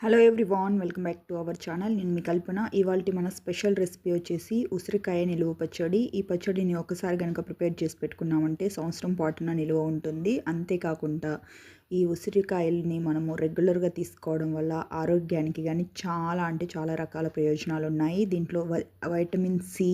Hello everyone welcome back to our channel నేను మీ కల్పన. ఇవాళ మన స్పెషల్ రెసిపీ వచ్చేసి ఉసిరికాయ నిలువ పచ్చడి. ఈ పచ్చడిని ఒకసారి కనుక ప్రిపేర్ చేసి పెట్టుకున్నామంటే సంవత్సరం పాటున నిలువ ఉంటుంది. అంతేకాకుండా ఈ ఉసిరికాయల్ని మనము రెగ్యులర్గా తీసుకోవడం వల్ల ఆరోగ్యానికి కానీ చాలా అంటే చాలా రకాల ప్రయోజనాలు ఉన్నాయి దీంట్లో వైటమిన్ సి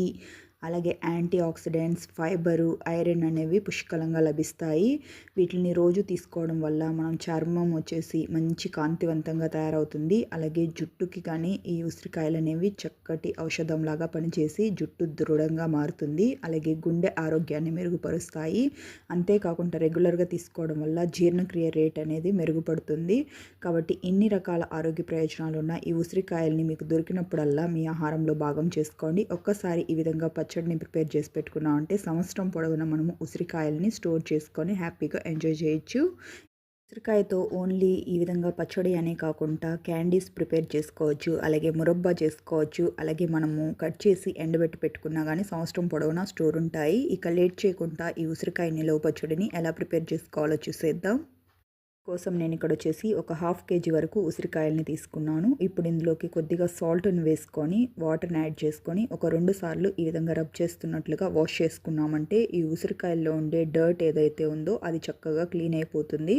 అలాగే యాంటీ ఆక్సిడెంట్స్ ఫైబరు ఐరన్ అనేవి పుష్కలంగా లభిస్తాయి. వీటిని రోజు తీసుకోవడం వల్ల మనం చర్మం వచ్చేసి మంచి కాంతివంతంగా తయారవుతుంది. అలాగే జుట్టుకి కానీ ఈ ఉసిరికాయలు అనేవి చక్కటి ఔషధంలాగా పనిచేసి జుట్టు దృఢంగా మారుతుంది. అలాగే గుండె ఆరోగ్యాన్ని మెరుగుపరుస్తాయి. అంతేకాకుండా రెగ్యులర్గా తీసుకోవడం వల్ల జీర్ణక్రియ రేట్ అనేది మెరుగుపడుతుంది. కాబట్టి ఇన్ని రకాల ఆరోగ్య ప్రయోజనాలు ఉన్న ఈ ఉసిరికాయల్ని మీకు దొరికినప్పుడల్లా మీ ఆహారంలో భాగం చేసుకోండి. ఒక్కసారి ఈ విధంగా పచ్చడిని ప్రిపేర్ చేసి పెట్టుకున్నాం. అంటే సంవత్సరం పొడవున మనము ఉసిరికాయలని స్టోర్ చేసుకొని హ్యాపీగా ఎంజాయ్ చేయొచ్చు. ఉసిరికాయతో ఓన్లీ ఈ విధంగా పచ్చడి అనే కాకుండా క్యాండీస్ ప్రిపేర్ చేసుకోవచ్చు. అలాగే మురబ్బా చేసుకోవచ్చు. అలాగే మనము కట్ చేసి ఎండబెట్టి పెట్టుకున్నా కానీ సంవత్సరం పొడవునా స్టోర్ ఉంటాయి. ఇక లేట్ చేయకుండా ఈ ఉసిరికాయ నిలవ పచ్చడిని ఎలా ప్రిపేర్ చేసుకోవాలో చూసేద్దాం. కోసం నేను ఇక్కడ వచ్చేసి ఒక హాఫ్ కేజీ వరకు ఉసిరికాయల్ని తీసుకున్నాను. ఇప్పుడు ఇందులోకి కొద్దిగా సాల్ట్ని వేసుకొని వాటర్ని యాడ్ చేసుకొని ఒక రెండు సార్లు ఈ విధంగా రబ్ చేస్తున్నట్లుగా వాష్ చేసుకున్నామంటే ఈ ఉసిరికాయల్లో ఉండే డర్ట్ ఏదైతే ఉందో అది చక్కగా క్లీన్ అయిపోతుంది.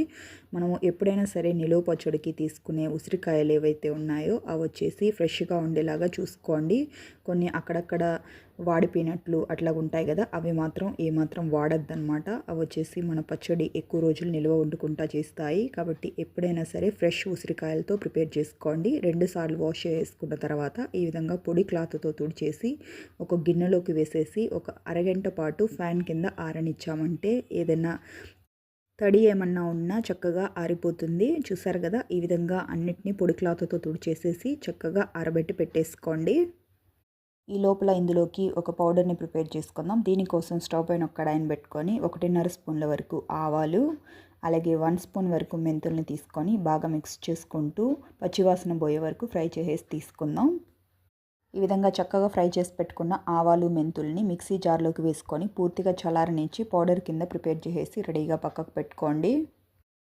మనము ఎప్పుడైనా సరే నిలువ పచ్చడికి తీసుకునే ఉసిరికాయలు ఏవైతే ఉన్నాయో అవి వచ్చేసి ఫ్రెష్గా ఉండేలాగా చూసుకోండి. కొన్ని అక్కడక్కడ వాడిపోయినట్లు అట్లా ఉంటాయి కదా అవి మాత్రం ఏమాత్రం వాడద్దనమాట అవి వచ్చేసి మన పచ్చడి ఎక్కువ రోజులు నిల్వ వండుకుంటా చేస్తాయి. కాబట్టి ఎప్పుడైనా సరే ఫ్రెష్ ఉసిరికాయలతో ప్రిపేర్ చేసుకోండి. రెండుసార్లు వాష్ చేసుకున్న తర్వాత ఈ విధంగా పొడి క్లాత్తో తుడిచేసి ఒక గిన్నెలోకి వేసేసి ఒక అరగంట పాటు ఫ్యాన్ కింద ఆరనిచ్చామంటే ఏదైనా తడి ఏమన్నా ఉన్నా చక్కగా ఆరిపోతుంది. చూసారు కదా ఈ విధంగా అన్నిటినీ పొడి క్లాత్తో తుడిచేసేసి చక్కగా ఆరబెట్టి పెట్టేసుకోండి. ఈ లోపల ఇందులోకి ఒక పౌడర్ని ప్రిపేర్ చేసుకుందాం. దీనికోసం స్టవ్ పైన ఒక కడాయిని పెట్టుకొని ఒకటిన్నర స్పూన్ల వరకు ఆవాలు అలాగే వన్ స్పూన్ వరకు మెంతుల్ని తీసుకొని బాగా మిక్స్ చేసుకుంటూ పచ్చివాసన పోయే వరకు ఫ్రై చేసేసి తీసుకుందాం. ఈ విధంగా చక్కగా ఫ్రై చేసి పెట్టుకున్న ఆవాలు మెంతుల్ని మిక్సీ జార్లోకి వేసుకొని పూర్తిగా చల్లారనిచ్చి పౌడర్ కింద ప్రిపేర్ చేసేసి రెడీగా పక్కకు పెట్టుకోండి.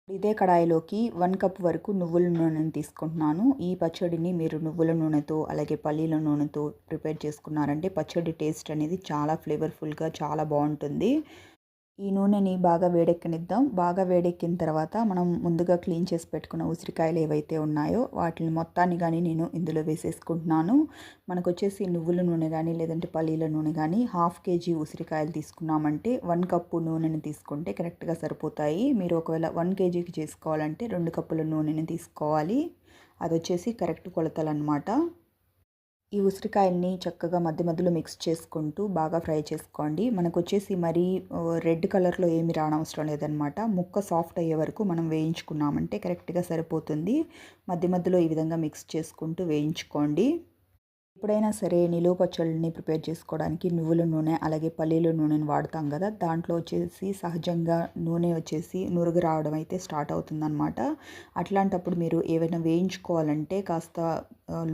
ఇదే కడాయిలోకి వన్ కప్ వరకు నువ్వుల నూనెని తీసుకుంటున్నాను. ఈ పచ్చడిని మీరు నువ్వుల నూనెతో అలాగే పల్లీల నూనెతో ప్రిపేర్ చేసుకున్నారంటే పచ్చడి టేస్ట్ అనేది చాలా ఫ్లేవర్ఫుల్గా చాలా బాగుంటుంది. ఈ నూనెని బాగా వేడెక్కనిద్దాం. బాగా వేడెక్కిన తర్వాత మనం ముందుగా క్లీన్ చేసి పెట్టుకున్న ఉసిరికాయలు ఏవైతే ఉన్నాయో వాటిని మొత్తాన్ని కానీ నేను ఇందులో వేసేసుకుంటున్నాను. మనకు వచ్చేసి నువ్వుల నూనె కానీ లేదంటే పల్లీల నూనె కానీ హాఫ్ కేజీ ఉసిరికాయలు తీసుకున్నామంటే వన్ కప్పు నూనెని తీసుకుంటే కరెక్ట్గా సరిపోతాయి. మీరు ఒకవేళ వన్ కేజీకి చేసుకోవాలంటే రెండు కప్పుల నూనెని తీసుకోవాలి. అది వచ్చేసి కరెక్ట్ కొలతలు అనమాట ఈ ఉసిరికాయల్ని చక్కగా మధ్య మధ్యలో మిక్స్ చేసుకుంటూ బాగా ఫ్రై చేసుకోండి. మనకు వచ్చేసి మరీ రెడ్ కలర్లో ఏమి రానవసరం లేదనమాట ముక్క సాఫ్ట్ అయ్యే వరకు మనం వేయించుకున్నామంటే కరెక్ట్గా సరిపోతుంది. మధ్య మధ్యలో ఈ విధంగా మిక్స్ చేసుకుంటూ వేయించుకోండి. ఎప్పుడైనా సరే నిలువ పచ్చళ్ళని ప్రిపేర్ చేసుకోవడానికి నువ్వుల నూనె అలాగే పల్లీల నూనెని వాడతాం కదా! దాంట్లో వచ్చేసి సహజంగా నూనె వచ్చేసి నురుగు రావడం అయితే స్టార్ట్ అవుతుందన్నమాట. అట్లాంటప్పుడు మీరు ఏవైనా వేయించుకోవాలంటే కాస్త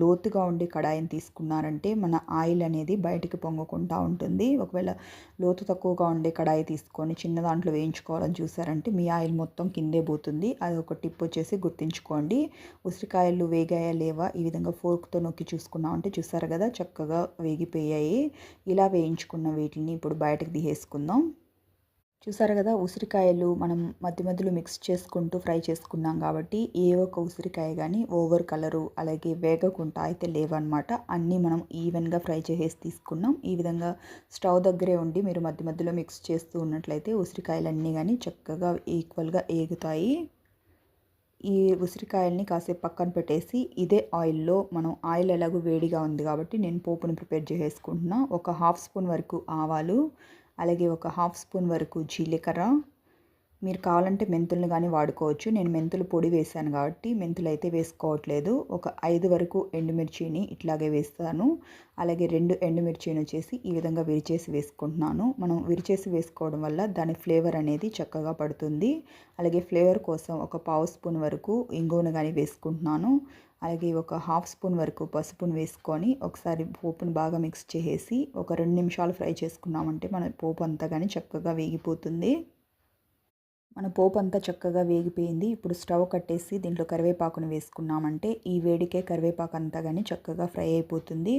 లోతుగా ఉండే కడాయిని తీసుకున్నారంటే మన ఆయిల్ అనేది బయటికి పొంగకుండా ఉంటుంది. ఒకవేళ లోతు తక్కువగా ఉండే కడాయి తీసుకొని చిన్న దాంట్లో వేయించుకోవాలని చూసారంటే మీ ఆయిల్ మొత్తం కిందే పోతుంది. అది ఒక టిప్ వచ్చేసి గుర్తుంచుకోండి. ఉసిరికాయలు వేగాయా లేవా? ఈ విధంగా ఫోర్క్తో నొక్కి చూసుకున్నామంటే చూసారు కదా చక్కగా వేగిపోయాయి. ఇలా వేయించుకున్న వీటిని ఇప్పుడు బయటకు తీసేసుకుందాం. చూసారు కదా ఉసిరికాయలు మనం మధ్య మధ్యలో మిక్స్ చేసుకుంటూ ఫ్రై చేసుకున్నాం కాబట్టి ఏ ఒక్క ఉసిరికాయ కానీ ఓవర్ కలరు అలాగే వేగకుండా అయితే లేవన్నమాట. అన్నీ మనం ఈవెన్గా ఫ్రై చేసేసి తీసుకున్నాం. ఈ విధంగా స్టవ్ దగ్గరే ఉండి మీరు మధ్య మధ్యలో మిక్స్ చేస్తూ ఉన్నట్లయితే ఉసిరికాయలు అన్నీ కానీ చక్కగా ఈక్వల్గా ఏగుతాయి. ఈ ఉసిరికాయల్ని కాసేపు పక్కన పెట్టేసి ఇదే ఆయిల్లో మనం ఆయిల్ ఎలాగో వేడిగా ఉంది కాబట్టి నేను పోపును ప్రిపేర్ చేసేసుకుంటున్నా. ఒక హాఫ్ స్పూన్ వరకు ఆవాలు అలాగే ఒక హాఫ్ స్పూన్ వరకు జీలకర్ర. మీరు కావాలంటే మెంతులను కానీ వాడుకోవచ్చు. నేను మెంతులు పొడి వేసాను కాబట్టి మెంతులు అయితే వేసుకోవట్లేదు. ఒక ఐదు వరకు ఎండుమిర్చిని ఇట్లాగే వేస్తాను. అలాగే రెండు ఎండుమిర్చిని వచ్చేసి ఈ విధంగా విరిచేసి వేసుకుంటున్నాను. మనం విరిచేసి వేసుకోవడం వల్ల దాని ఫ్లేవర్ అనేది చక్కగా పడుతుంది. అలాగే ఫ్లేవర్ కోసం ఒక పావు స్పూన్ వరకు ఇంగువను కానీ వేసుకుంటున్నాను. అలాగే ఒక హాఫ్ స్పూన్ వరకు పసుపును వేసుకొని ఒకసారి పోపును బాగా మిక్స్ చేసేసి ఒక రెండు నిమిషాలు ఫ్రై చేసుకున్నామంటే మన పోపు అంతా కానీ చక్కగా వేగిపోతుంది. మన పోపు అంతా చక్కగా వేగిపోయింది. ఇప్పుడు స్టవ్ కట్టేసి దీంట్లో కరివేపాకును వేసుకున్నామంటే ఈ వేడికే కరివేపాకు అంతా కానీ చక్కగా ఫ్రై అయిపోతుంది.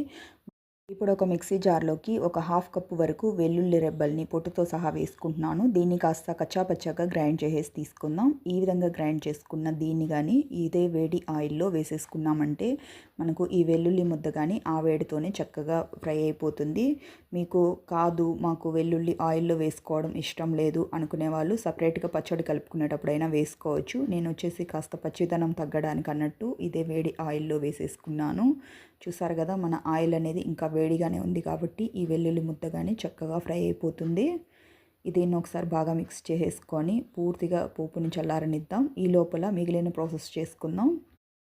ఇప్పుడు ఒక మిక్సీ జార్లోకి ఒక హాఫ్ కప్పు వరకు వెల్లుల్లి రెబ్బల్ని పొట్టుతో సహా వేసుకుంటున్నాను. దీన్ని కాస్త కచ్చాపచ్చాగా గ్రైండ్ చేసేసి తీసుకుందాం. ఈ విధంగా గ్రైండ్ చేసుకున్న దీన్ని కానీ ఇదే వేడి ఆయిల్లో వేసేసుకున్నామంటే మనకు ఈ వెల్లుల్లి ముద్ద కానీ ఆ వేడితోనే చక్కగా ఫ్రై అయిపోతుంది. మీకు కాదు మాకు వెల్లుల్లి ఆయిల్లో వేసుకోవడం ఇష్టం లేదు అనుకునే వాళ్ళు సపరేట్గా పచ్చడి కలుపుకునేటప్పుడైనా వేసుకోవచ్చు. నేను వచ్చేసి కాస్త పచ్చిదనం తగ్గడానికి అన్నట్టు ఇదే వేడి ఆయిల్లో వేసేసుకున్నాను. చూసారు కదా మన ఆయిల్ అనేది ఇంకా వేడిగానే ఉంది కాబట్టి ఈ వెల్లుల్లి ముద్ద కానీ చక్కగా ఫ్రై అయిపోతుంది. దీన్ని ఒకసారి బాగా మిక్స్ చేసేసుకొని పూర్తిగా పోపుని చల్లారనిద్దాం. ఈ లోపల మిగిలిన ప్రాసెస్ చేసుకుందాం.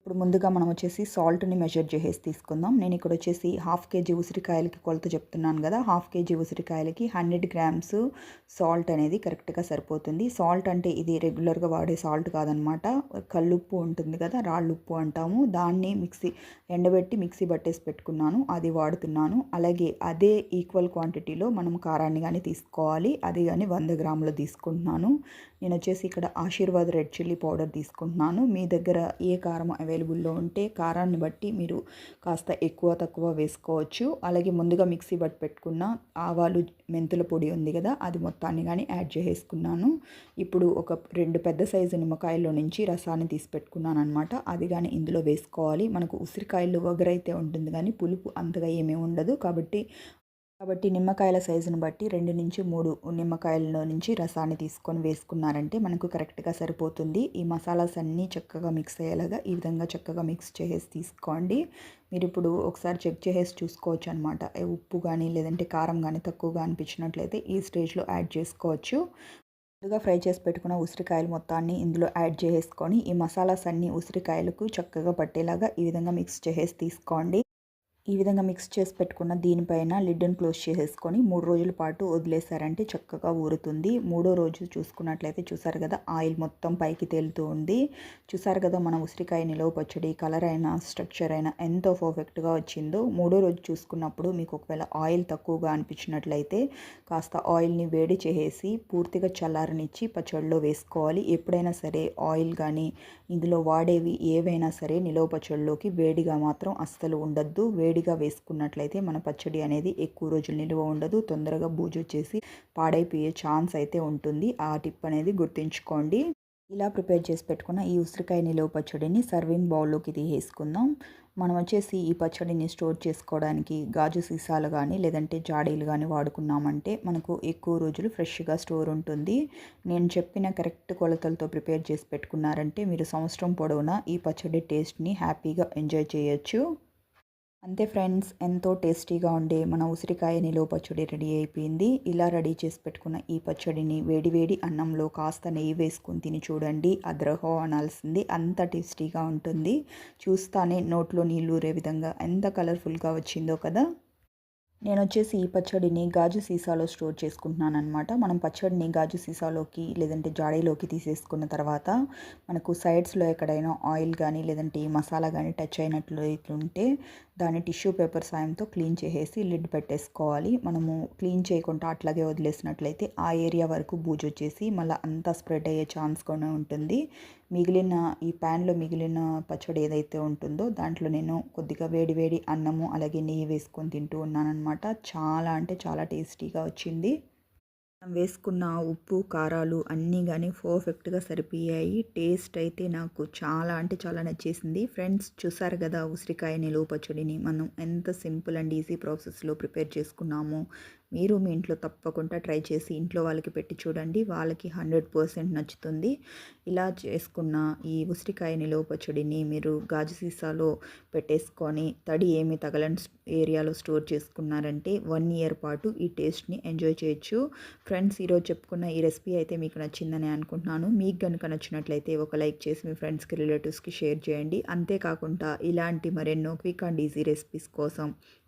ఇప్పుడు ముందుగా మనం వచ్చేసి సాల్ట్ని మెజర్ చేసేసి తీసుకుందాం. నేను ఇక్కడ వచ్చేసి హాఫ్ కేజీ ఉసిరికాయలకి కొలత చెప్తున్నాను కదా. హాఫ్ కేజీ ఉసిరికాయలకి హండ్రెడ్ గ్రామ్స్ సాల్ట్ అనేది కరెక్ట్గా సరిపోతుంది. సాల్ట్ అంటే ఇది రెగ్యులర్గా వాడే సాల్ట్ కాదనమాట. కల్లుప్పు ఉంటుంది కదా రాళ్ళు ఉప్పు అంటాము. దాన్ని మిక్సీ ఎండబెట్టి మిక్సీ పట్టేసి పెట్టుకున్నాను. అది వాడుతున్నాను. అలాగే అదే ఈక్వల్ క్వాంటిటీలో మనం కారాన్ని కానీ తీసుకోవాలి. అది కానీ వంద గ్రాములు తీసుకుంటున్నాను. నేను వచ్చేసి ఇక్కడ ఆశీర్వాద్ రెడ్ చిల్లీ పౌడర్ తీసుకుంటున్నాను. మీ దగ్గర ఏ కారం అవైలబుల్లో ఉంటే కారాన్ని బట్టి మీరు కాస్త ఎక్కువ తక్కువ వేసుకోవచ్చు. అలాగే ముందుగా మిక్సీ బట్టి పెట్టుకున్న ఆవాలు మెంతుల పొడి ఉంది కదా అది మొత్తాన్ని కానీ యాడ్ చేసేసుకున్నాను. ఇప్పుడు ఒక రెండు పెద్ద సైజు నిమ్మకాయల్లో నుంచి రసాన్ని తీసి పెట్టుకున్నాను అనమాట అది కానీ ఇందులో వేసుకోవాలి. మనకు ఉసిరికాయలు వగరైతే ఉంటుంది కానీ పులుపు అంతగా ఏమీ ఉండదు. కాబట్టి కాబట్టి నిమ్మకాయల సైజును బట్టి రెండు నుంచి మూడు నిమ్మకాయల నుంచి రసాన్ని తీసుకొని వేసుకున్నారంటే మనకు కరెక్ట్గా సరిపోతుంది. ఈ మసాలాస్ అన్నీ చక్కగా మిక్స్ అయ్యేలాగా ఈ విధంగా చక్కగా మిక్స్ చేసేసి తీసుకోండి. మీరు ఇప్పుడు ఒకసారి చెక్ చేసేసి చూసుకోవచ్చు అనమాట ఉప్పు కానీ లేదంటే కారం కానీ తక్కువగా అనిపించినట్లయితే ఈ స్టేజ్లో యాడ్ చేసుకోవచ్చు. ముందుగా ఫ్రై చేసి పెట్టుకున్న ఉసిరికాయలు మొత్తాన్ని ఇందులో యాడ్ చేసేసుకొని ఈ మసాలాస్ అన్నీ ఉసిరికాయలకు చక్కగా పట్టేలాగా ఈ విధంగా మిక్స్ చేసేసి తీసుకోండి. ఈ విధంగా మిక్స్ చేసి పెట్టుకున్న దీనిపైన లిడ్ని క్లోజ్ చేసేసుకొని మూడు రోజుల పాటు వదిలేసారంటే చక్కగా ఊరుతుంది. మూడో రోజు చూసుకున్నట్లయితే చూసారు కదా ఆయిల్ మొత్తం పైకి తేలుతూ ఉంది. చూసారు కదా మన ఉసిరికాయ నిలవ పచ్చడి కలర్ అయినా స్ట్రక్చర్ అయినా ఎంతో పర్ఫెక్ట్గా వచ్చిందో. మూడో రోజు చూసుకున్నప్పుడు మీకు ఒకవేళ ఆయిల్ తక్కువగా అనిపించినట్లయితే కాస్త ఆయిల్ని వేడి చేసేసి పూర్తిగా చల్లారనిచ్చి పచ్చడిలో వేసుకోవాలి. ఎప్పుడైనా సరే ఆయిల్ కానీ ఇందులో వాడేవి ఏవైనా సరే నిలవ పచ్చడిలోకి వేడిగా మాత్రం అస్సలు ఉండద్దు. వేడిగా వేసుకున్నట్లయితే మన పచ్చడి అనేది ఎక్కువ రోజులు నిల్వ ఉండదు. తొందరగా బూజు వచ్చేసి పాడైపోయే ఛాన్స్ అయితే ఉంటుంది. ఆ టిప్ అనేది గుర్తుంచుకోండి. ఇలా ప్రిపేర్ చేసి పెట్టుకున్న ఈ ఉసిరికాయ నిలువ పచ్చడిని సర్వింగ్ బౌల్లోకి తీసేసుకుందాం. మనం వచ్చేసి ఈ పచ్చడిని స్టోర్ చేసుకోవడానికి గాజు సీసాలు కానీ లేదంటే జాడీలు కానీ వాడుకున్నామంటే మనకు ఎక్కువ రోజులు ఫ్రెష్గా స్టోర్ ఉంటుంది. నేను చెప్పిన కరెక్ట్ కొలతలతో ప్రిపేర్ చేసి పెట్టుకున్నారంటే మీరు సంవత్సరం పొడవునా ఈ పచ్చడి టేస్ట్ని హ్యాపీగా ఎంజాయ్ చేయొచ్చు. అంతే ఫ్రెండ్స్ ఎంతో టేస్టీగా ఉండే మన ఉసిరికాయ నిలువ పచ్చడి రెడీ అయిపోయింది. ఇలా రెడీ చేసి పెట్టుకున్న ఈ పచ్చడిని వేడివేడి అన్నంలో కాస్త నెయ్యి వేసుకుని తిని చూడండి. అద్రహో అనాల్సింది. అంత టేస్టీగా ఉంటుంది. చూస్తానే నోట్లో నీళ్ళు ఊరే విధంగా ఎంత కలర్ఫుల్గా వచ్చిందో కదా. నేను వచ్చేసి ఈ పచ్చడిని గాజు సీసాలో స్టోర్ చేసుకుంటున్నాను అనమాట మనం పచ్చడిని గాజు సీసాలోకి లేదంటే జాడీలోకి తీసేసుకున్న తర్వాత మనకు సైడ్స్లో ఎక్కడైనా ఆయిల్ కానీ లేదంటే మసాలా కానీ టచ్ అయినట్లు ఉంటే దాన్ని టిష్యూ పేపర్ సాయంతో క్లీన్ చేసేసి లిడ్ పెట్టేసుకోవాలి. మనము క్లీన్ చేయకుండా అట్లాగే వదిలేసినట్లయితే ఆ ఏరియా వరకు బూజు వచ్చేసి మళ్ళీ అంతా స్ప్రెడ్ అయ్యే ఛాన్స్ కూడా ఉంటుంది. మిగిలిన ఈ ప్యాన్లో మిగిలిన పచ్చడి ఏదైతే ఉంటుందో దాంట్లో నేను కొద్దిగా వేడి వేడి అన్నము అలాగే నెయ్యి వేసుకొని తింటూ ఉన్నానమాట చాలా అంటే చాలా టేస్టీగా వచ్చింది. వేసుకున్న ఉప్పు కారాలు అన్నీ కానీ పర్ఫెక్ట్గా సరిపోయాయి. టేస్ట్ అయితే నాకు చాలా అంటే చాలా నచ్చేసింది. ఫ్రెండ్స్ చూసారు కదా ఉసిరికాయ నిలువ పచ్చడిని? మనం ఎంత సింపుల్ అండ్ ఈజీ ప్రాసెస్లో ప్రిపేర్ చేసుకున్నాము. మీరు మీ ఇంట్లో తప్పకుండా ట్రై చేసి ఇంట్లో వాళ్ళకి పెట్టి చూడండి. వాళ్ళకి హండ్రెడ్ పర్సెంట్ నచ్చుతుంది. ఇలా చేసుకున్న ఈ ఉసిరికాయ నిలువ పచ్చడిని మీరు గాజు సీసాలో పెట్టేసుకొని తడి ఏమి తగలని ఏరియాలో స్టోర్ చేసుకున్నారంటే వన్ ఇయర్ పాటు ఈ టేస్ట్ని ఎంజాయ్ చేయొచ్చు. ఫ్రెండ్స్ ఈరోజు చెప్పుకున్న ఈ రెసిపీ అయితే మీకు నచ్చిందని అనుకుంటున్నాను. మీకు కనుక నచ్చినట్లయితే ఒక లైక్ చేసి మీ ఫ్రెండ్స్కి రిలేటివ్స్కి షేర్ చేయండి. అంతేకాకుండా ఇలాంటి మరెన్నో క్విక్ అండ్ ఈజీ రెసిపీస్ కోసం